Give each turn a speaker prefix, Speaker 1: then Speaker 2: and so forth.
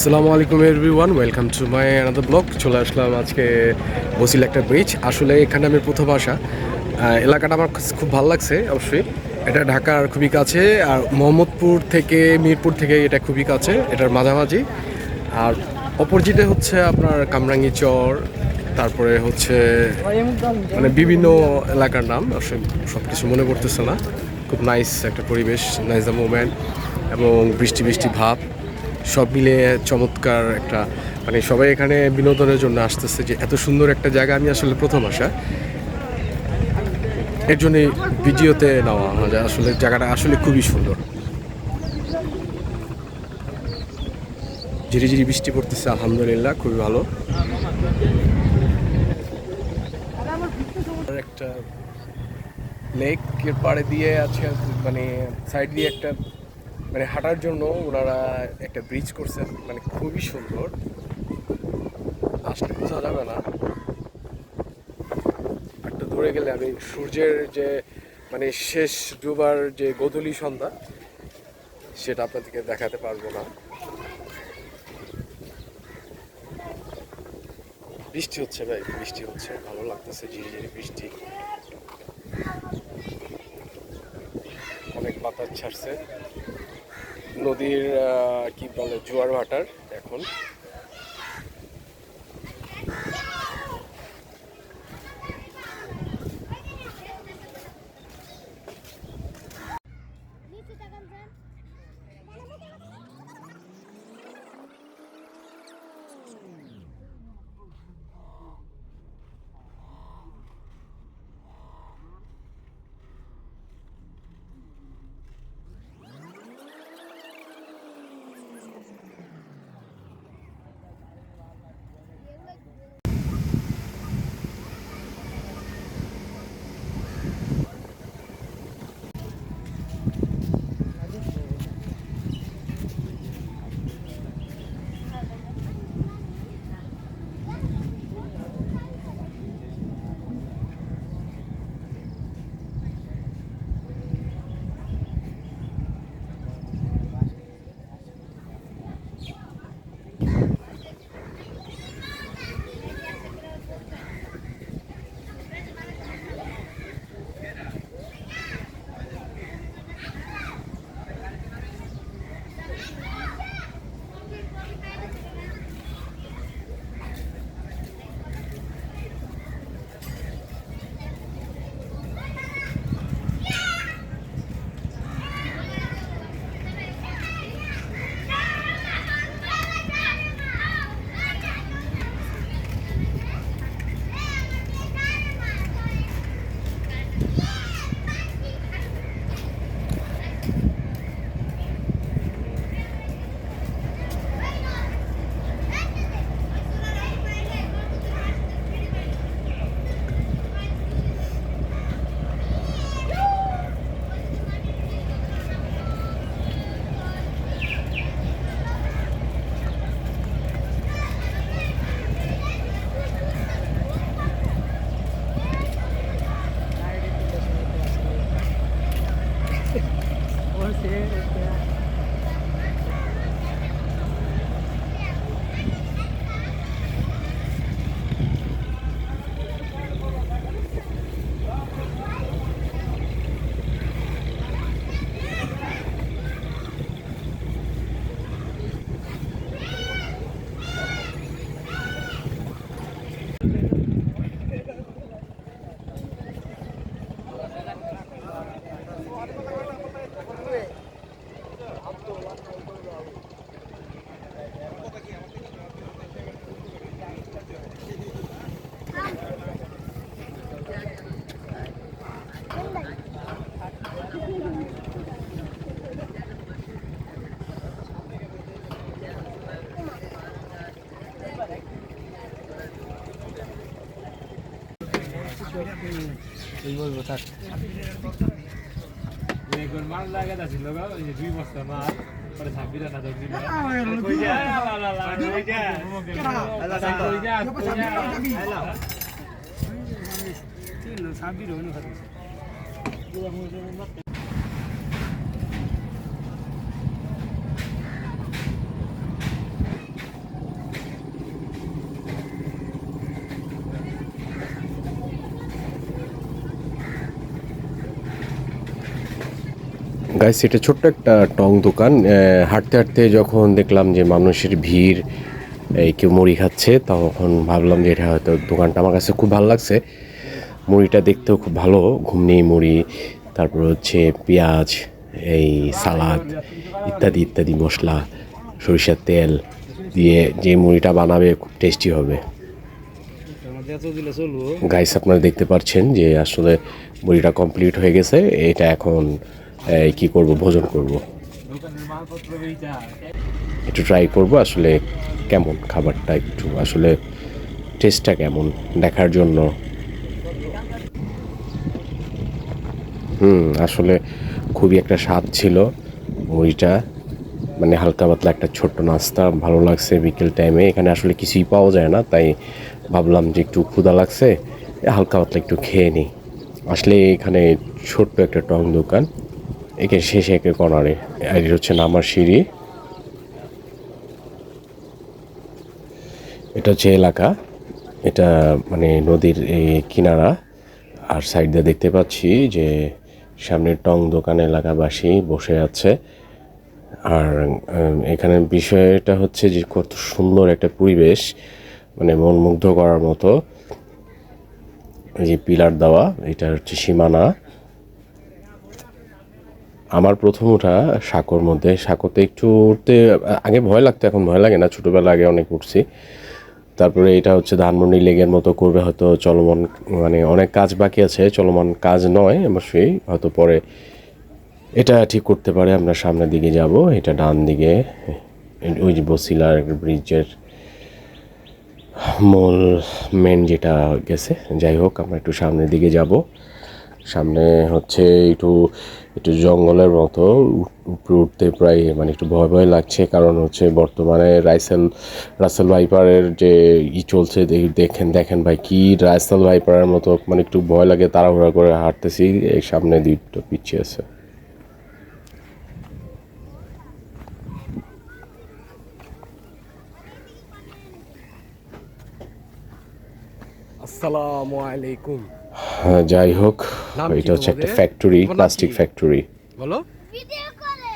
Speaker 1: আসসালামু আলাইকুম everyone welcome to my another blog চলে আসলাম আজকে বসিল একটা ব্রিজ আসলে এখানে আমি প্রথম আসা। এলাকাটা আমার খুব ভালো লাগছে, অবশ্যই। এটা ঢাকার খুবই কাছে, আর মোহাম্মদপুর থেকে, মিরপুর থেকে এটা খুবই কাছে, এটার মাঝামাঝি। আর অপোজিটে হচ্ছে আপনার কামরাঙ্গি চর, তারপরে হচ্ছে মানে বিভিন্ন এলাকার নাম, আসলে সব কিছু মনে করতেছে না। খুব নাইস একটা পরিবেশ নাইস দ্য মোমেন্ট এবং বৃষ্টি বৃষ্টি ভাব। সব মিলে চমৎকার একটা মানে সবাই এখানে বিনোদনের জন্য আসতেছে যে এত সুন্দর একটা জায়গা আমি আসলে প্রথম আসা। এর জন্যই ভিডিওতে নেওয়া হয়, আসলে জায়গাটা আসলে খুবই সুন্দর। ঝিরি ঝিরি বৃষ্টি পড়তেছে, আলহামদুলিল্লাহ, খুবই ভালো। একটা লেকের পাড়ে দিয়ে আছে মানে সাইড দিয়ে একটা মানে হাঁটার জন্য ওনারা একটা ব্রিজ করছেন মানে খুবই সুন্দর। আসলে বোঝা যাবে না। একটু দূরে গেলে আমি সূর্যের যে মানে শেষ ডুবার যে গোধূলি সন্ধ্যা, সেটা আপনাদেরকে দেখাতে পারব না। বৃষ্টি হচ্ছে ভাই, বৃষ্টি হচ্ছে। ভালো লাগতেছে, ঝিরিঝিরি বৃষ্টি। অনেক বাতাস ছাড়ছে। নদীর কি বলে জোয়ার ভাটার এখন।
Speaker 2: এই বলব থাক
Speaker 3: মাল লাগা ছিল দুই বস্তা মাল ছাব্বিশ
Speaker 4: গাইস এটা ছোট্ট একটা টং দোকান। হাঁটতে হাঁটতে যখন দেখলাম যে মানুষের ভিড়, এই কেউ মুড়ি খাচ্ছে, তখন ভাবলাম যে এটা হয়তো দোকানটা আমার কাছে খুব ভালো লাগছে। মুড়িটা দেখতেও খুব ভালো ঘুমনি মুড়ি, তারপর হচ্ছে পেঁয়াজ, এই সালাদ ইত্যাদি ইত্যাদি মশলা, সরিষার তেল দিয়ে যে মুড়িটা বানাবে খুব টেস্টি হবে। গাইস আপনারা দেখতে পাচ্ছেন যে আসলে মুড়িটা কমপ্লিট হয়ে গেছে। এটা এখন কি করব, ভোজন করব। একটু ট্রাই করব, আসলে কেমন খাবারটা একটু, আসলে টেস্টটা কেমন দেখার জন্য। হুম, আসলে খুবই একটা স্বাদ ছিল ওইটা। মানে হালকা পাতলা একটা ছোট্ট নাস্তা, ভালো লাগছে বিকেল টাইমে এখানে আসলে কিছুই পাওয়া যায় না, তাই ভাবলাম যে একটু ক্ষুদা লাগছে, হালকা পাতলা একটু খেয়ে নিই। আসলে এখানে ছোট্ট একটা টং দোকান এখানে শেষে একে কর্নারে। আর হচ্ছে নামার সিঁড়ি। এটা হচ্ছে এলাকা। এটা মানে নদীর এই কিনারা। আর সাইড দিয়ে দেখতে পাচ্ছি যে সামনে টং দোকান এলাকাবাসী বসে আছে। আর এখানে বিষয়টা হচ্ছে যে কত সুন্দর একটা পরিবেশ মানে মন মুগ্ধ করার মতো। এই যে পিলার দেওয়া, এটা হচ্ছে সীমানা। আমার প্রথম ওঠা সাঁকোর মধ্যে, সাঁকোতে একটু উঠতে, আগে ভয় লাগতো, এখন ভয় লাগে না। ছোটোবেলা আগে অনেক উঠছি। তারপরে এটা হচ্ছে ধানমন্ডি লেগের মতো করবে, হয়তো চলমান মানে অনেক কাজ বাকি আছে, চলমান কাজ নয় অবশ্যই, হয়তো পরে এটা ঠিক করতে পারে। আমরা সামনের দিকে যাব, এটা ডান দিকে, ওই যে বসিলার ব্রিজের মূল মেন যেটা গেছে। যাই হোক, আমরা একটু সামনের দিকে যাব। সামনে হচ্ছে একটু একটু জঙ্গলের মতো উপরে উঠতে প্রায় মানে একটু ভয় ভয় লাগছে। কারণ হচ্ছে বর্তমানে রাইসেল রাসেল ভাইপারের যে ই চলছে দেখেন দেখেন ভাই কি রাইসেল ভাইপারের মতো মানে একটু ভয় লাগে, তাড়াহুড়া করে হাঁটতেছি, এই সামনে দুটো পিছিয়ে আছে।
Speaker 1: আসসালামু আলাইকুম।
Speaker 4: যাই হোক এটা হচ্ছে একটা ফ্যাক্টরি প্লাস্টিক ফ্যাক্টরি
Speaker 1: বলো। ভিডিও করে